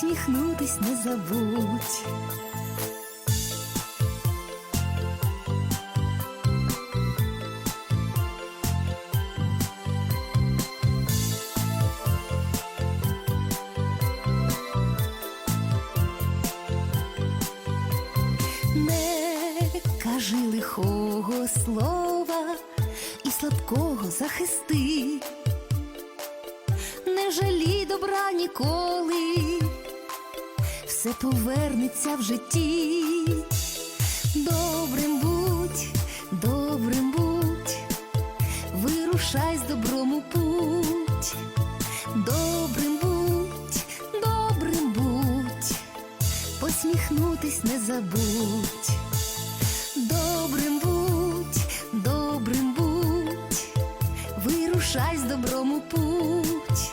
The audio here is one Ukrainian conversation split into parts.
посміхнутись не забудь. Не кажи лихого слова і слабкого захисти, не жалій добра ніколи, все повернеться в житті. Добрим будь, добрим будь, вирушай з добром путь. Добрим будь, добрим будь посміхнутись не забудь. Добрим будь, добрим будь, вирушай з добром у путь.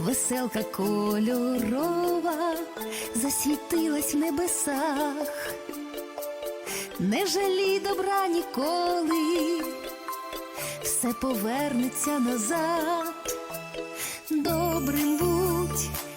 веселка кольорова засвітилась в небесах, не жалій добра ніколи, все повернеться назад, добрим будь.